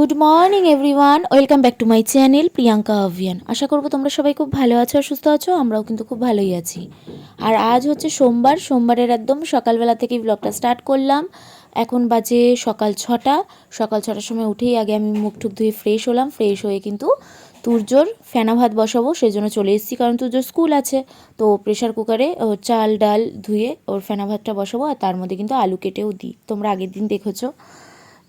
Good morning everyone welcome back to my channel Priyanka অভিয়ান আশা করব তোমরা সবাই খুব ভালো আছো আর সুস্থ আছো, আমরাও কিন্তু খুব ভালোই আছি। আর আজ হচ্ছে সোমবার, সোমবারের একদম সকালবেলা থেকেই ব্লগটা স্টার্ট করলাম। এখন বাজে সকাল ছটা। সকাল ছটার সময় উঠেই আগে আমি মুখ টুক ধুয়ে ফ্রেশ হলাম। ফ্রেশ হয়ে কিন্তু তুর্যর ফেনা ভাত বসাবো সেই জন্য চলে এসেছি, কারণ তুর্যর স্কুল আছে। তো প্রেশার কুকারে চাল, ডাল ধুয়ে ওর ফেনা ভাতটা বসাবো, আর তার মধ্যে কিন্তু আলু কেটেও দিই। তোমরা আগের দিন দেখেছ।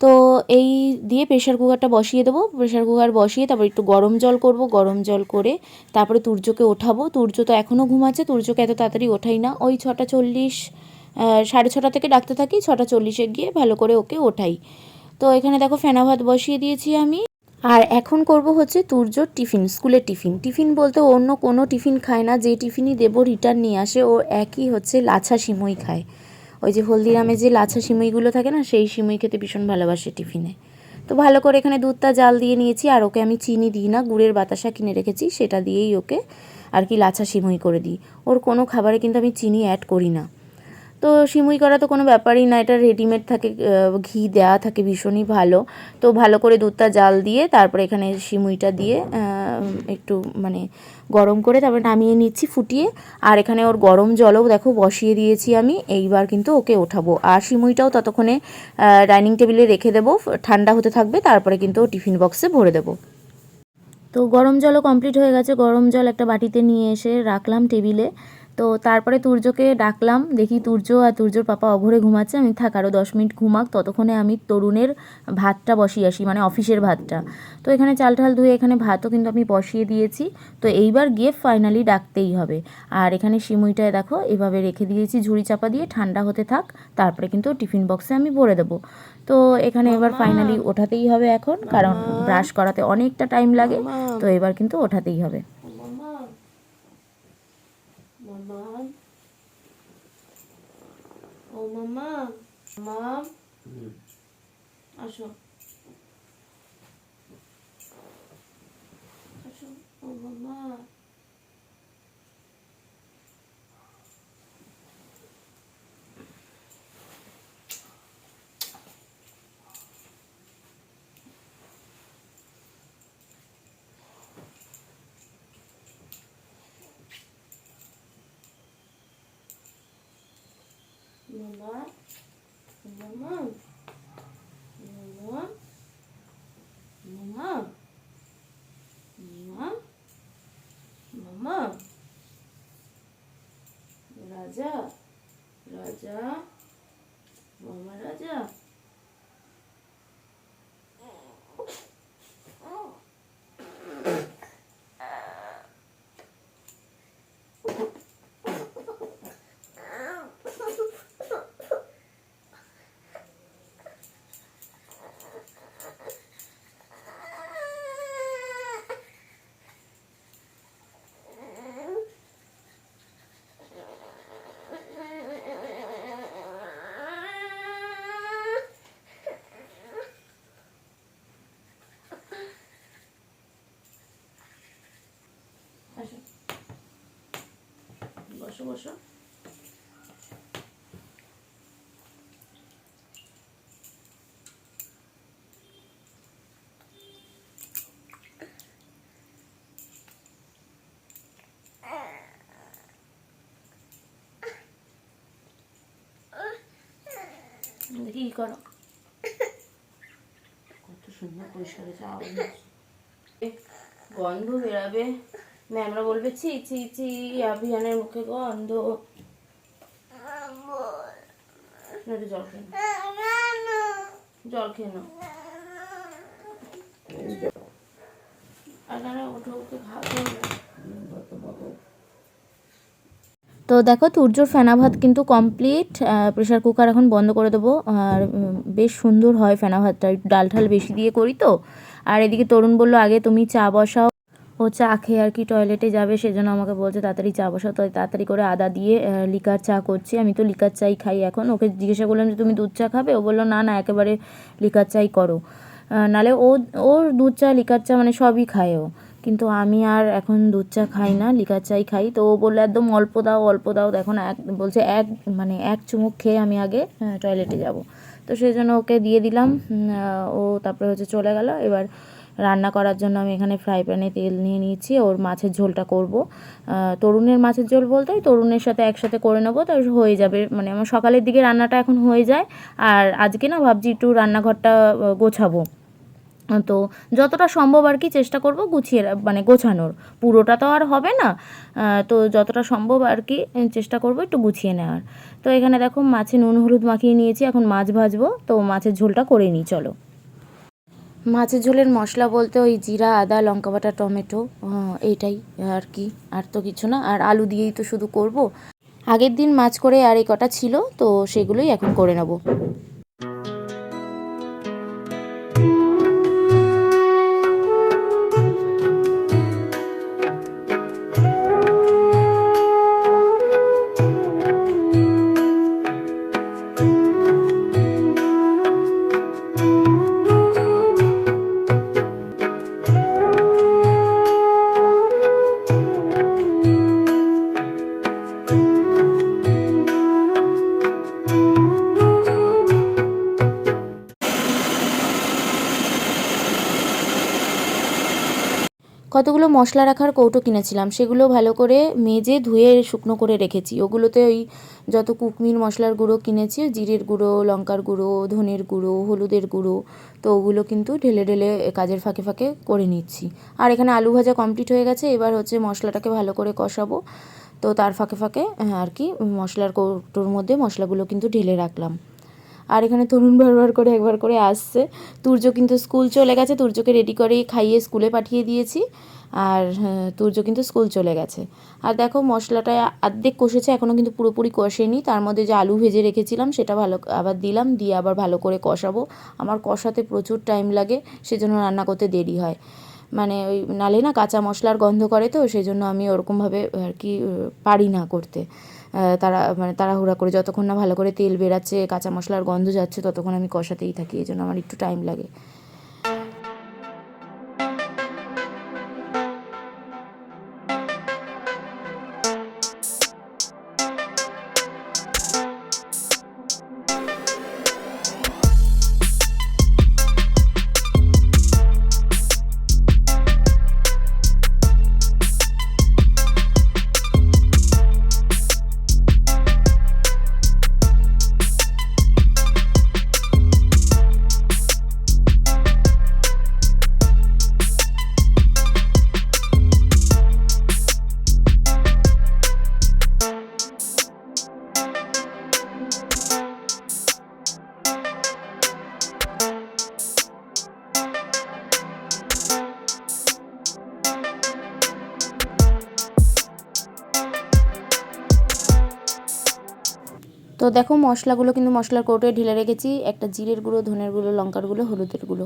তো এই দিয়ে প্রেশার কুকারটা বসিয়ে দেবো। প্রেশার কুকার বসিয়ে তারপর একটু গরম জল করব। গরম জল করে তারপরে তুর্যকে ওঠাবো। তুর্য তো এখনও ঘুমাচ্ছে। তুর্যকে এত তাড়াতাড়ি ওঠাই না। ওই ছটা চল্লিশ সাড়ে ছটা থেকে ডাকতে থাকি। ছটা চল্লিশে গিয়ে ভালো করে ওকে ওঠাই। তো এখানে দেখো ফেনা ভাত বসিয়ে দিয়েছি আমি। আর এখন করব হচ্ছে তুর্যর টিফিন, স্কুলের টিফিন। টিফিন বলতে অন্য কোনো টিফিন খায় না। যে টিফিনই দেবো রিটার্ন নিয়ে আসে। ও একই হচ্ছে লাছা সিমই খায়। ওই যে হলদিরামে যে লাছা সিমুইগুলো থাকে না, সেই সিমুই খেতে ভীষণ ভালোবাসে টিফিনে। তো ভালো করে এখানে দুধটা জাল দিয়ে নিয়েছি, আর ওকে আমি চিনি দিই না, গুড়ের বাতাসা কিনে রেখেছি, সেটা দিয়েই ওকে আর কি লাছা সিমুই করে দিই। ওর কোনো খাবারে কিন্তু আমি চিনি অ্যাড করি না। তো সিমুই করা তো কোনো ব্যাপারই না, এটা রেডিমেড থাকে ঘি দেওয়া থাকে, ভীষণই ভালো। তো ভালো করে দুধটা জাল দিয়ে, তারপরে এখানে সিমুইটা দিয়ে একটু মানে গরম করে তারপরে নামিয়ে নিচ্ছি ফুটিয়ে। আর এখানে ওর গরম জলও দেখো বসিয়ে দিয়েছি আমি। এইবার কিন্তু ওকে ওঠাবো। আর সিমুইটাও ততক্ষণে ডাইনিং টেবিলে রেখে দেবো। ঠান্ডা হতে থাকবে, তারপরে কিন্তু ও টিফিন বক্সে ভরে দেবো। তো গরম জলও কমপ্লিট হয়ে গেছে। গরম জল একটা বাটিতে নিয়ে এসে রাখলাম টেবিলে। তো তারপরে তুর্যকে ডাকলাম দেখি তুর্য আর তুর্যর পাপা অঘরে ঘুমাচ্ছে আমি থাক আরও দশ মিনিট ঘুমাক ততক্ষণে আমি তরুণের ভাতটা বসিয়ে আসি মানে অফিসের ভাতটা। তো এখানে চাল ঠাল ধুয়ে এখানে ভাতও কিন্তু আমি বসিয়ে দিয়েছি তো এইবার গিয়ে ফাইনালি ডাকতেই হবে। আর এখানে সিমুইটায় দেখো এভাবে রেখে দিয়েছি ঝুড়ি চাপা দিয়ে ঠান্ডা হতে থাক তারপরে কিন্তু টিফিন বক্সে আমি ভরে দেবো। তো এখানে এবার ফাইনালি ওঠাতেই হবে এখন কারণ ব্রাশ করাতে অনেকটা টাইম লাগে তো এবার কিন্তু ওঠাতেই হবে Mama. ও মামা মাম আসো ও মামা মামা মামা মামা মামা মামা মামা রাজা রাজা মামা রাজা আসো বসো বসো। দেখি কি করো। কত সুন্দর পরিষ্কার গন্ধ বেরাবে। ম্যামরা বলবে, ছি ছি ছি, অভিযানের মুখে গন্ধ জল খেয়ে জল খেয়ে নাও। তো দেখো তুর্যর ফেনা ভাত কিন্তু কমপ্লিট প্রেশার কুকার এখন বন্ধ করে দেবো। আর বেশ সুন্দর হয় ফেনা ভাতটা, ডাল ঠাল বেশি দিয়ে করি তো। আর এদিকে তরুণ বলল, আগে তুমি চা বসাও। ও চা খেয়ে আর কি টয়লেটে যাবে, সেজন্য আমাকে বলছে, তাড়াতাড়ি চা বসাও তো তাড়াতাড়ি করে আদা দিয়ে লিকার চা করছি। আমি তো লিকার চাই খাই এখন। ওকে জিজ্ঞাসা করলাম যে, তুমি দুধ চা খাবে? ও বলল, না না, একেবারে লিকার চাই করো। নালে ও, ওর দুধ চা, লিকার চা মানে সবই খায় ও। কিন্তু আমি আর এখন দুধ চা খাই না, লিকার চাই খাই। তো ও বলল, একদম অল্প দাও অল্প দাও। দেখো না, এক, বলছে, এক মানে এক চুমুক খেয়ে আমি আগে টয়লেটে যাব। তো সেই জন্য ওকে দিয়ে দিলাম। ও তারপরে হচ্ছে চলে গেল। এবার রান্না করার জন্য আমি এখানে ফ্রাই প্যানে তেল নিয়ে নিয়েছি। ওর মাছের ঝোলটা করব। তরুণের মাছের ঝোল বলতে ওই তরুণের সাথে একসাথে করে নেব, তো হয়ে যাবে। মানে আমার সকালের দিকে রান্নাটা এখন হয়ে যায়। আর আজকে না ভাবছি একটু রান্নাঘরটা গোছাবো। তো যতটা সম্ভব আর কি চেষ্টা করব গুছিয়ে মানে গোছানোর। পুরোটা তো আর হবে না। তো যতটা সম্ভব আর কি চেষ্টা করব একটু গুছিয়ে নেওয়ার। তো এখানে দেখো মাছে নুন হলুদ মাখিয়ে নিয়েছি, এখন মাছ ভাজবো। তো মাছের ঝোলটা করে নিই, চলো। মাছের ঝোলের মশলা বলতে ওই জিরা, আদা, লঙ্কা বাটা, টমেটো এইটাই আর কি। আর তো কিছু না। আর আলু দিয়েই তো শুধু করব। আগের দিন মাছ করে আর এই কটা ছিল, তো সেগুলোই এখন করে নেব। কতগুলো মশলা রাখার কৌটো কিনেছিলাম সেগুলো ভালো করে মেজে ধুয়ে শুকনো করে রেখেছি। ওগুলোতে ওই যত কুকমির মশলার গুঁড়ো কিনেছি জিরের গুঁড়ো লঙ্কার গুঁড়ো ধনের গুঁড়ো হলুদের গুঁড়ো তো ওগুলো কিন্তু ঢেলে ঢেলে কাজের ফাঁকে ফাঁকে করে নিচ্ছি। আর এখানে আলু ভাজা কমপ্লিট হয়ে গেছে এবার হচ্ছে মশলাটাকে ভালো করে কষাবো। তো তার ফাঁকে ফাঁকে আহ, আর কি মশলার কৌটোর মধ্যে মশলাগুলো কিন্তু ঢেলে রাখলাম। আর এখানে তরুণ বারবার করে একবার করে আসছে। তুর্য কিন্তু স্কুল চলে গেছে। তুর্যকে রেডি করে খাইয়ে স্কুলে পাঠিয়ে দিয়েছি। আর হ্যাঁ, তুর্য কিন্তু স্কুল চলে গেছে। আর দেখো মশলাটা আর্ধেক কষেছে এখনও কিন্তু পুরোপুরি কষেনি। তার মধ্যে যে আলু ভেজে রেখেছিলাম সেটা ভালো আবার দিলাম। দিয়ে আবার ভালো করে কষাবো। আমার কষাতে প্রচুর টাইম লাগে সেজন্য রান্না করতে দেরি হয়। মানে ওই নালে না কাঁচা মশলার গন্ধ করে তো সেই জন্য আমি ওরকমভাবে আর কি পারি না করতে। তারা মানে তাড়াহুড়া করে যতক্ষণ না ভালো করে তেল বেরাচ্ছে, কাঁচা মশলার গন্ধ যাচ্ছে, ততক্ষণ আমি কষাতেই থাকি এই জন্য আমার একটু টাইম লাগে। দেখো মশলাগুলো কিন্তু মশলার কৌটোয় ঢেলে রেখেছি। একটা জিরের গুঁড়ো, ধনের গুঁড়ো, লঙ্কার গুঁড়ো, হলুদের গুঁড়ো।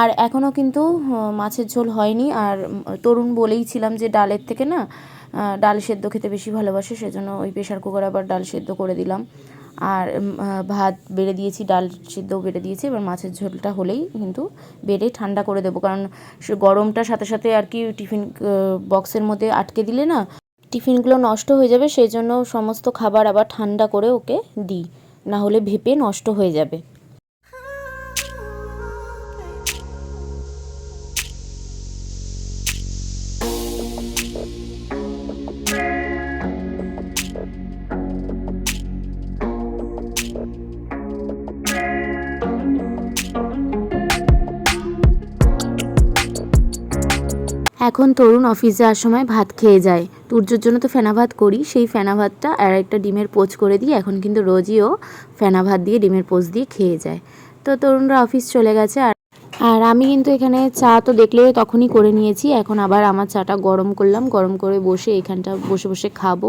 আর এখনও কিন্তু মাছের ঝোল হয়নি। আর তরুণ বলেই ছিলাম যে ডালের থেকে না ডাল সেদ্ধ খেতে বেশি ভালোবাসে, সেজন্য ওই প্রেশার কুকার আবার ডাল সেদ্ধ করে দিলাম। আর ভাত বেড়ে দিয়েছি, ডাল সিদ্ধ বেড়ে দিয়েছি। এবার মাছের ঝোলটা হলেই কিন্তু বেড়ে ঠান্ডা করে দেবো। কারণ গরমটার সাথে সাথে আর কি টিফিন বক্সের মধ্যে আটকে দিলে না টিফিনগুলো নষ্ট হয়ে যাবে, সেই জন্য সমস্ত খাবার আবার ঠান্ডা করে ওকে দিই। না হলে ভেপে নষ্ট হয়ে যাবে। এখন তরুণ অফিস যাওয়ার সময় ভাত খেয়ে যায়। তুর্যর জন্য তো ফেনা ভাত করি, সেই ফেনা ভাতটা আর একটা ডিমের পোচ করে দিই এখন কিন্তু রোজই ও ফেনা ভাত দিয়ে ডিমের পোচ দিয়ে খেয়ে যায়। তো তরুণরা অফিস চলে গেছে আর আর আমি কিন্তু এখানে চা তো দেখলে তখনই করে নিয়েছি, এখন আবার আমার চাটা গরম করলাম, গরম করে বসে এখানটা বসে বসে খাব।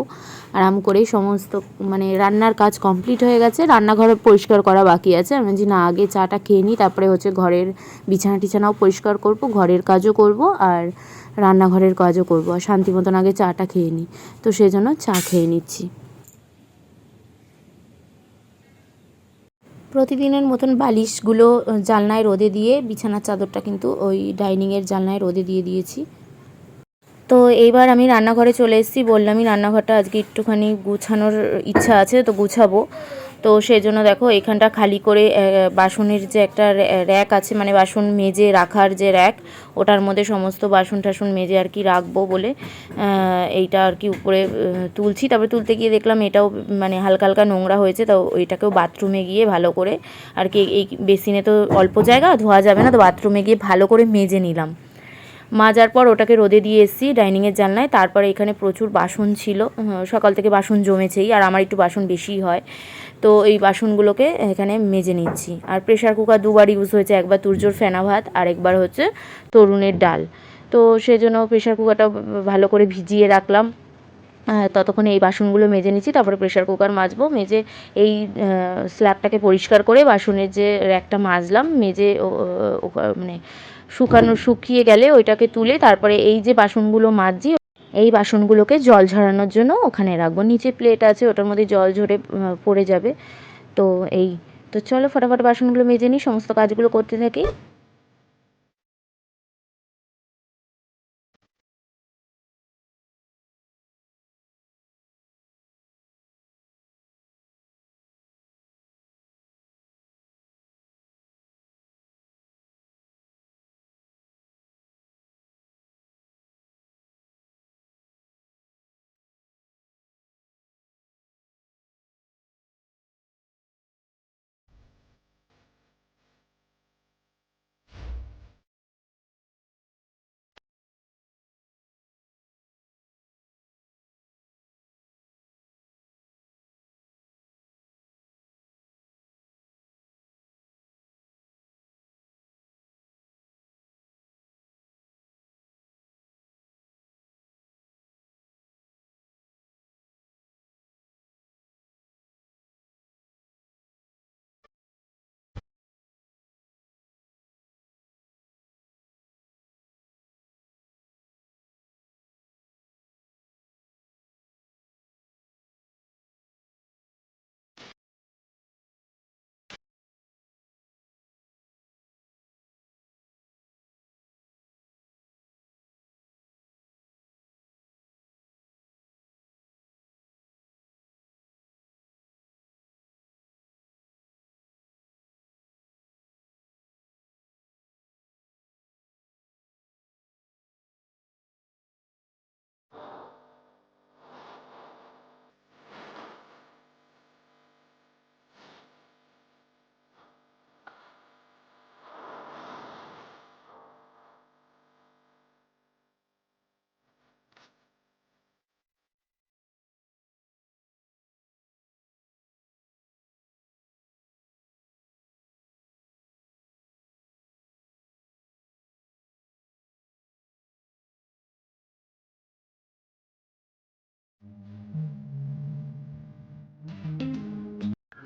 আরাম করেই সমস্ত মানে রান্নার কাজ কমপ্লিট হয়ে গেছে, রান্নাঘর পরিষ্কার করা বাকি আছে। আমি যে না, আগে চাটা খেয়ে নিই, তারপরে হচ্ছে ঘরের বিছানা টিছানাও পরিষ্কার করব, ঘরের কাজও করব। আর রান্নাঘরের কাজও করব আর শান্তি মতন আগে চাটা খেয়ে নিই। তো সেই জন্য চা খেয়ে নিচ্ছি। প্রতিদিনের মতন বালিশগুলো জানলায় রোদে দিয়ে, বিছানার চাদরটা কিন্তু ওই ডাইনিংয়ের জানলায় রোদে দিয়ে দিয়েছি। তো এইবার আমি রান্নাঘরে চলে এসেছি, বললামই রান্নাঘরটা আজকে একটুখানি গুছানোর ইচ্ছা আছে, তো গুছাবো। তো সেই জন্য দেখো এখানটা খালি করে বাসনের যে একটা র্যাক আছে মানে বাসন মেজে রাখার যে র্যাক, ওটার মধ্যে সমস্ত বাসন টাসন মেজে আর কি রাখব বলে এইটা আর কি উপরে তুলছি। তারপরে তুলতে গিয়ে দেখলাম এটাও মানে হালকা হালকা নোংরা হয়েছে, তো ওইটাকেও বাথরুমে গিয়ে ভালো করে আর কি এই বেসিনে তো অল্প জায়গা, ধোয়া যাবে না, তো বাথরুমে গিয়ে ভালো করে মেজে নিলাম। মাজার পর ওটাকে রোদে দিয়ে এসেছি ডাইনিংয়ের জানলায়, তারপরে এখানে প্রচুর বাসন ছিল সকাল থেকে বাসন জমেছেই, আর আমার একটু বাসন বেশিই হয়। তো এই বাসনগুলোকে এখানে মেজে নিচ্ছি। আর প্রেশার কুকার দুবার ইউজ হয়েছে, একবার তুর্জোর ফেনা ভাত, আর একবার হচ্ছে তরুণের ডাল। তো সেজন্য প্রেশার কুকারটা ভালো করে ভিজিয়ে রাখলাম। ততক্ষণে এই বাসনগুলো মেজে নিচ্ছি, তারপরে প্রেশার কুকার মাজবো, মেজে এই স্ল্যাবটাকে পরিষ্কার করে বাসনের যে র্যাকটা মাজলাম, মেজে মানে শুকানো, শুকিয়ে গেলে ওইটাকে তুলে তারপরে এই যে বাসনগুলো মাজছি এই বাসনগুলোকে জল ঝরানোর জন্য ওখানে রাখব। নিচে প্লেট আছে, ওটার মধ্যে জল ঝরে পড়ে যাবে। তো এই, তো চলো ফটাফট বাসনগুলো মেজে নিই, সমস্ত কাজগুলো করতে থাকি।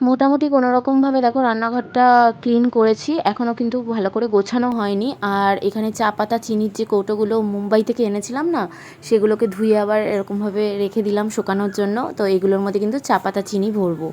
মোটামুটি কোনো রকমভাবে দেখো রান্নাঘরটা ক্লিন করেছি। এখনও কিন্তু ভালো করে গোছানো হয়নি। আর এখানে চা পাতা, চিনির যে কৌটোগুলো মুম্বাই থেকে এনেছিলাম না, সেগুলোকে ধুয়ে আবার এরকমভাবে রেখে দিলাম শুকানোর জন্য। তো এগুলোর মধ্যে কিন্তু চা পাতা, চিনি ভরবো।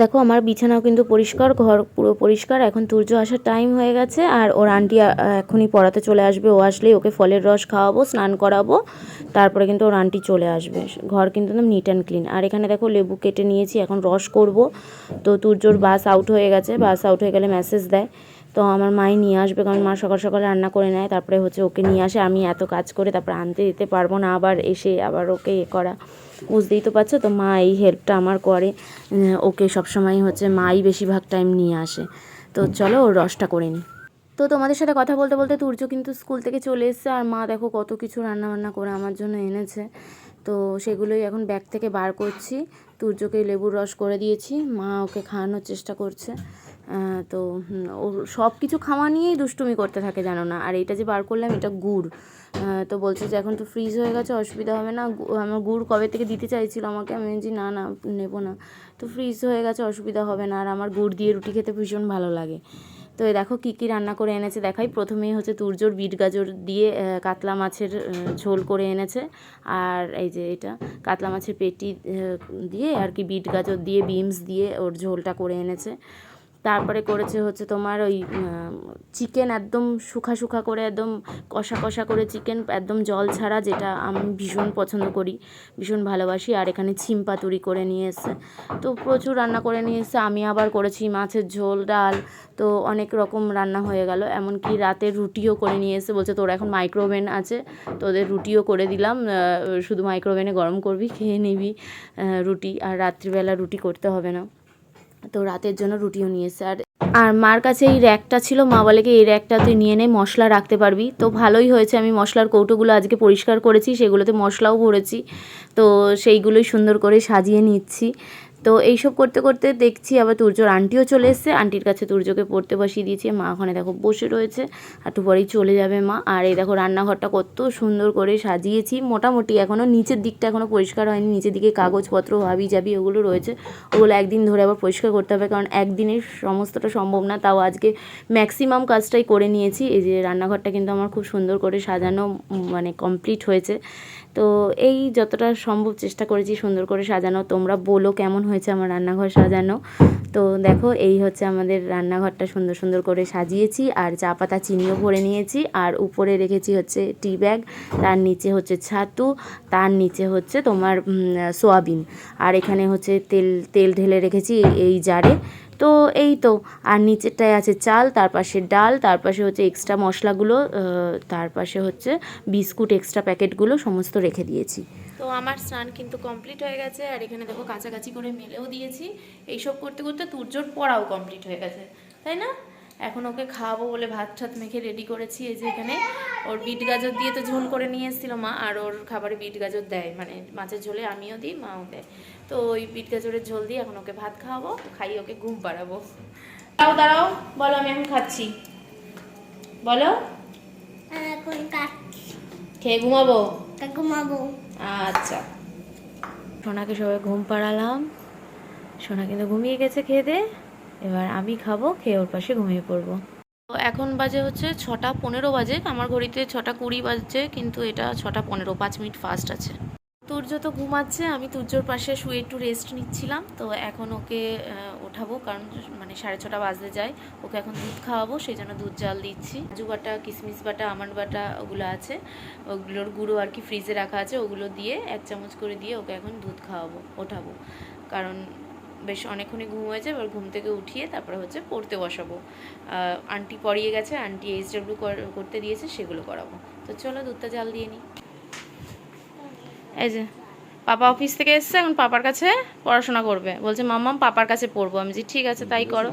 দেখো, আমার বিছানাও কিন্তু পরিষ্কার, ঘর পুরো পরিষ্কার। এখন তুর্য আসার টাইম হয়ে গেছে আর ওর আন্টি এখনই পড়াতে চলে আসবে। ও আসলেই ওকে ফলের রস খাওয়াবো, স্নান করাবো। তারপরে কিন্তু ওর আন্টি চলে আসবে। ঘর কিন্তু একদম নিট অ্যান্ড ক্লিন আর এখানে দেখো, লেবু কেটে নিয়েছি, এখন রস করব। তো তুর্যর বাস আউট হয়ে গেছে, বাস আউট হয়ে গেলে মেসেজ দেয়। তো আমার মাই নিয়ে আসবে, কারণ মা সকাল সকাল রান্না করে নেয়। তারপরে হচ্ছে ওকে নিয়ে আসে। আমি এত কাজ করে তারপরে আনতে দিতে পারব না, আবার এসে আবার ওকে এ করা। বুঝতেই তো পারছ? তো মা এই হেল্পটা আমার করে। ওকে সবসময় হচ্ছে মাই বেশিরভাগ টাইম নিয়ে আসে। তো চলো ওর রসটা করে নিই তো তোমাদের সাথে কথা বলতে বলতে তুর্য কিন্তু স্কুল থেকে চলে এসেছে। আর মা দেখো কত কিছু রান্না বান্না করে আমার জন্য এনেছে। তো সেগুলোই এখন ব্যাগ থেকে বার করছি। তুর্যকে লেবুর রস করে দিয়েছি। মা ওকে খাওয়ানোর চেষ্টা করছে। তো ও সব কিছু খাওয়া নিয়েই দুষ্টুমি করতে থাকে জানো না? আর এটা যে বার করলাম, এটা গুড়। তো বলছে যে এখন তো ফ্রিজ হয়ে গেছে, অসুবিধা হবে না। আমার গুড় কবে থেকে দিতে চাইছিল আমাকে? আমি বলছি, না না, নেব না। তো ফ্রিজ হয়ে গেছে, অসুবিধা হবে না। আর আমার গুড় দিয়ে রুটি খেতে ভীষণ ভালো লাগে। তো দেখো কী কী রান্না করে এনেছে দেখাই। প্রথমেই হচ্ছে তুরজোর বিট গাজর দিয়ে কাতলা মাছের ঝোল করে এনেছে। আর এই যে এটা, কাতলা মাছের পেটি দিয়ে আর কি বিট গাজর দিয়ে, বিমস দিয়ে ওর ঝোলটা করে এনেছে। তারপরে করেছে হচ্ছে তোমার ওই চিকেন একদম শুখা শুখা করে একদম কষা কষা করে চিকেন একদম জল ছাড়া যেটা আমি ভীষণ পছন্দ করি, ভীষণ ভালোবাসি। আর এখানে ছিম পাতুরি করে নিয়ে এসছে। তো প্রচুর রান্না করে নিয়ে এসছে। আমি আবার করেছি মাছের ঝোল, ডাল, তো অনেক রকম রান্না হয়ে গেল। এমনকি রাতে রুটিও করে নিয়ে এসে বলছে তোর এখন মাইক্রোওভেন আছে, তোদের রুটিও করে দিলাম। শুধু মাইক্রোওভেনে গরম করবি, খেয়ে নিবি রুটি। আর রাত্রিবেলা রুটি করতে হবে না। তো রাতের জন্য রুটিও নিয়েছে আর আর মার কাছে এই র্যাকটা ছিল, মা বলে কি, এই র্যাকটা তুই নিয়ে নে, মশলা রাখতে পারবি। তো ভালোই হয়েছে, আমি মশলার কৌটোগুলো আজকে পরিষ্কার করেছি, সেগুলোতে মশলাও ভরেছি। তো সেইগুলোই সুন্দর করে সাজিয়ে নিচ্ছি। তো এইসব করতে করতে দেখছি আবার তুর্যর আন্টিও চলে এসছে। আন্টির কাছে তুর্যকে পড়তে বসিয়ে দিয়েছি। মা ওখানে দেখো বসে রয়েছে। একটু পরেই চলে যাবে মা। আর এই দেখো রান্নাঘরটা কত সুন্দর করে সাজিয়েছি। মোটামুটি এখনও নিচের দিকটা এখনও পরিষ্কার হয়নি। নিচের দিকে কাগজপত্র হাবি যাবি ওগুলো রয়েছে। ওগুলো একদিন ধরে আবার পরিষ্কার করতে হবে কারণ একদিনে সমস্তটা সম্ভব না। তাও আজকে ম্যাক্সিমাম কাজটাই করে নিয়েছি। এই যে রান্নাঘরটা কিন্তু আমার খুব সুন্দর করে সাজানো মানে কমপ্লিট হয়েছে। তো এই যতটা সম্ভব চেষ্টা করেছি সুন্দর করে সাজানো। তোমরা বলো কেমন হয়েছে আমার রান্নাঘর সাজানো। তো দেখো, এই হচ্ছে আমাদের রান্নাঘরটা সুন্দর সুন্দর করে সাজিয়েছি। আর চা পাতা, চিনিও ভরে নিয়েছি। আর উপরে রেখেছি হচ্ছে টি ব্যাগ। তার নিচে হচ্ছে ছাতু। তার নিচে হচ্ছে তোমার সোয়াবিন। আর এখানে হচ্ছে তেল তেল ঢেলে রেখেছি এই- জারে। তো এই তো, আর নিচেরটায় আছে চাল, তার পাশে ডাল, তার পাশে হচ্ছে এক্সট্রা মশলাগুলো তার পাশে হচ্ছে বিস্কুট এক্সট্রা প্যাকেটগুলো সমস্ত রেখে দিয়েছি। তো আমার স্নান কিন্তু কমপ্লিট হয়ে গেছে, আর এখানে দেখো কাছাকাছি করে মেলেও দিয়েছি। এইসব করতে করতে তুর্যর পড়াও কমপ্লিট হয়ে গেছে, তাই না? এখন ওকে খাওয়াবো বলে ভাত ঠাত মেখে রেডি করেছি এই যে এখানে। ওর বিট গাজর দিয়ে তো ঝোল করে নিয়ে এসেছিল মা আর ওর খাবারে বিট গাজর দেয় মানে মাছের ঝোলে আমিও দিই মাও দেয়। তো ওই বিট গাজরের ঝোল দিয়ে এখন ওকে ভাত খাওয়াবো খাইয়ে ওকে ঘুম পাড়াবো। দাঁড়াও দাঁড়াও বলো আমি এখন খাচ্ছি। বলো। এখন খেয়ে ঘুমাবো? ঘুমাবো। আচ্ছা। সোনাকে সবাই ঘুম পাড়ালাম। সোনা কিন্তু ঘুমিয়ে গেছে খেয়ে দে। এবার আমি খাব, খেয়ে ওর পাশে ঘুমিয়ে পড়ব। তো এখন বাজে হচ্ছে ছটা পনেরো বাজে। আমার ঘড়িতে ছটা কুড়ি বাজছে, কিন্তু এটা ছটা পনেরো, পাঁচ মিনিট ফাস্ট আছে। তুর্য তো ঘুমাচ্ছে, আমি তুর্যর পাশে শুয়ে একটু রেস্ট নিচ্ছিলাম। তো এখন ওকে ওঠাবো, কারণ মানে সাড়ে ছটা বাজতে যায়। ওকে এখন দুধ খাওয়াবো, সেই জন্য দুধ জাল দিচ্ছি। কাজু বাটা কিশমিশ বাটা, আমন্ড বাটা ওগুলো আছে। ওগুলোর গুঁড়ো আর কি ফ্রিজে রাখা আছে, ওগুলো দিয়ে এক চামচ করে দিয়ে ওকে এখন দুধ খাওয়াবো, ওঠাবো। কারণ বেশ অনেকক্ষণই ঘুম হয়েছে এবার ঘুম থেকে উঠিয়ে তারপরে হচ্ছে পড়তে বসাবো। আন্টি পড়িয়ে গেছে, আন্টি এইচ ডাব্লিউ করতে দিয়েছে, সেগুলো করাবো। তো চলো দুধটা জাল দিয়ে নিই এই যে, পাপা অফিস থেকে এসছে, এখন পাপার কাছে পড়াশোনা করবে। বলছে, মাম্মাম, পাপার কাছে পড়ব। আমি যে ঠিক আছে, তাই করো।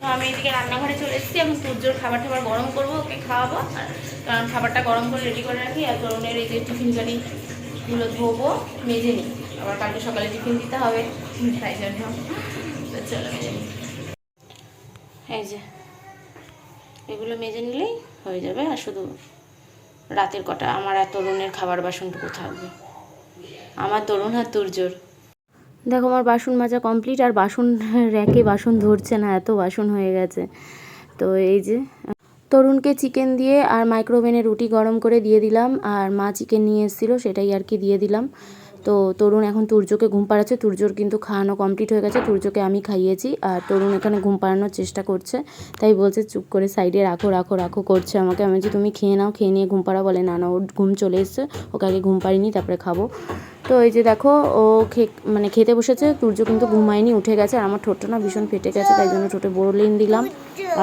আমি এদিকে রান্নাঘরে চলে এসেছি, এখন সূর্যর খাবার টাবার গরম করব, ওকে খাওয়াবো। কারণ খাবারটা গরম করে রেডি করে রাখি, আর তরুণের এই যে টিফিন গাড়িগুলো ধোবো, মেজে নিই। আবার কালকে সকালে টিফিন দিতে হবে। তাই জন্য চলো মেজে এই যে এগুলো মেজে নিলেই হয়ে যাবে আর শুধু রাতের কটা। আমার আর তরুণের খাবার বাসনটুকু থাকবে। আমার তরুণ আর তুর্যর দেখো আমার বাসন মাজা কমপ্লিট আর বাসন র্যাকে বাসন ধরছে না এত বাসন হয়ে গেছে। তো এই যে তরুণকে চিকেন দিয়ে আর মাইক্রোওভেনে রুটি গরম করে দিয়ে দিলাম আর মা চিকেন নিয়ে এসেছিল সেটাই আর কি দিয়ে দিলাম। তো তরুণ এখন তুর্যকে ঘুম পাড়াচ্ছে। তুর্যর কিন্তু খাওয়ানো কমপ্লিট হয়ে গেছে। তুর্যকে আমি খাইয়েছি আর তরুণ এখানে ঘুম পাড়ানোর চেষ্টা করছে। তাই বলছে, চুপ করে সাইডে রাখো রাখো রাখো, করছে আমাকে। আমি বলছি, তুমি খেয়ে নাও, খেয়ে নিয়ে ঘুম পাড়া, বলে, না না, ওর ঘুম চলে এসছে। ওকে আগে ঘুম পাড়িনি তারপরে খাব। তো এই যে দেখো, ও খে মানে খেতে বসেছে। তুর্য কিন্তু ঘুমায়নি, উঠে গেছে। আর আমার ঠোঁটটা না ভীষণ ফেটে গেছে, তাই জন্য ঠোঁটে বোরলিন দিলাম।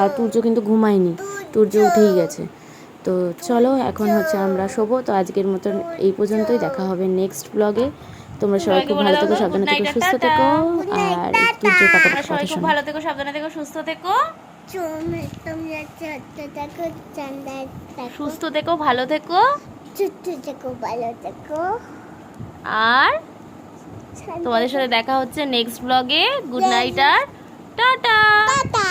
আর তুর্য কিন্তু ঘুমায়নি। তুর্য উঠেই গেছে। তো চলো এখন হচ্ছে আমরা শোবো। তো আজকের মতন এই পর্যন্তই দেখা হবে নেক্সট ব্লগে তোমরা সবাই খুব ভালো থেকো সাবধানে থেকো সুস্থ থেকো আর তুর্য কাটা তোমরা সবাই কথা খুব ভালো থেকো সাবধানে থেকো সুস্থ থেকো। সুস্থ থেকো ভালো থেকো। ছোট্ট দেখো ভালো দেখো আর তোমাদের সাথে দেখা হচ্ছে নেক্সট ব্লগে গুড নাইট আর টাটা। টাটা।